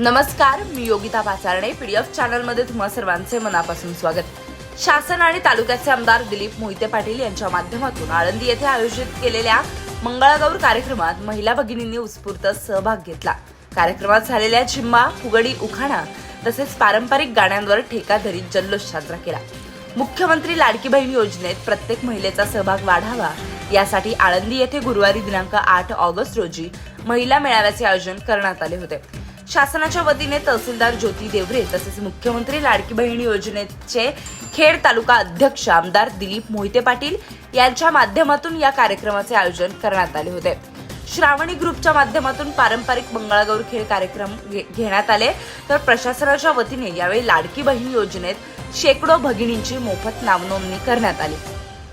नमस्कार मी योगिता पाचारणे पीडीएफ चॅनलमध्ये तुम्हा सर्वांचे मनापासून स्वागत. शासन आणि तालुक्याचे आमदार दिलीप मोहिते पाटील यांच्या माध्यमातून आळंदी येथे आयोजित केलेल्या मंगळागौर कार्यक्रमात महिला भगिनींनी उत्स्फूर्त सहभाग घेतला. कार्यक्रमात झालेल्या चिम्मा फुगडी उखाणा तसेच पारंपरिक गाण्यांवर ठेका धरीत जल्लोष साजरा केला. मुख्यमंत्री लाडकी बहीण योजनेत प्रत्येक महिलेचा सहभाग वाढावा यासाठी आळंदी येथे गुरुवारी दिनांक आठ ऑगस्ट रोजी महिला मेळाव्याचे आयोजन करण्यात आले होते. शासनाच्या वतीने तहसीलदार ज्योती देवरे तसेच मुख्यमंत्री लाडकी बहीण योजनेचे खेड तालुका अध्यक्ष आमदार दिलीप मोहिते पाटील यांच्या माध्यमातून या कार्यक्रमाचे आयोजन करण्यात आले होते. श्रावणी ग्रुपच्या माध्यमातून पारंपरिक मंगळागौर खेळ कार्यक्रम घे- घेण्यात आले. तर प्रशासनाच्या वतीने यावेळी लाडकी बहीण योजनेत शेकडो भगिनींची मोफत नावनोंदणी करण्यात आली.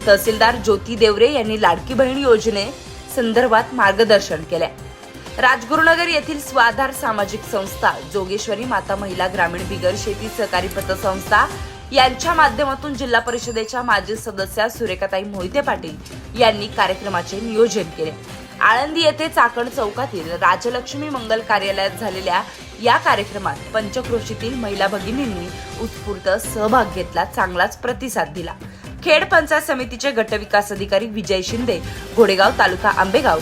तहसीलदार ज्योती देवरे यांनी लाडकी बहीण योजने संदर्भात मार्गदर्शन केले. राजगुरुनगर येथील स्वाधार सामाजिक संस्था जोगेश्वरी माता महिला ग्रामीण बिगर शेती सहकारी पतसंस्था यांच्या माध्यमातून जिल्हा परिषदेच्या माजी सदस्या सुरेखाताई मोहिते पाटील यांनी कार्यक्रमाचे नियोजन केले. आळंदी येथे चाकण चौकातील राजलक्ष्मी मंगल कार्यालयात झालेल्या या कार्यक्रमात पंचक्रोशीतील महिला भगिनींनी उत्स्फूर्त सहभाग घेतला चांगलाच प्रतिसाद दिला. खेड पंचायत समितीचे गटविकास अधिकारी विजय शिंदे घोडेगाव तालुका आंबेगाव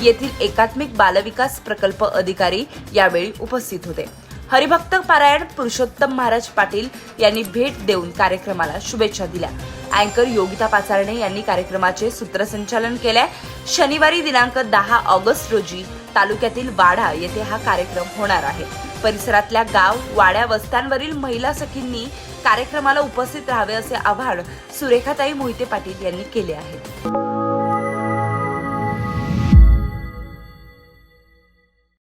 येथील एकात्मिक बालविकास प्रकल्प अधिकारी यावेळी उपस्थित होते. हरिभक्त पारायण पुरुषोत्तम महाराज पाटील यांनी भेट देऊन कार्यक्रमाला शुभेच्छा दिल्या. अँकर योगिता पाचारणे यांनी कार्यक्रमाचे सूत्रसंचालन केले शनिवारी दिनांक दहा ऑगस्ट रोजी तालुक्यातील वाडा येथे हा कार्यक्रम होणार आहे. परिसरातल्या गाव वाड्या वस्त्यांवरील महिला सखींनी कार्यक्रमाला उपस्थित राहावे असे आवाहन सुरेखाताई मोहिते पाटील यांनी केले आहे.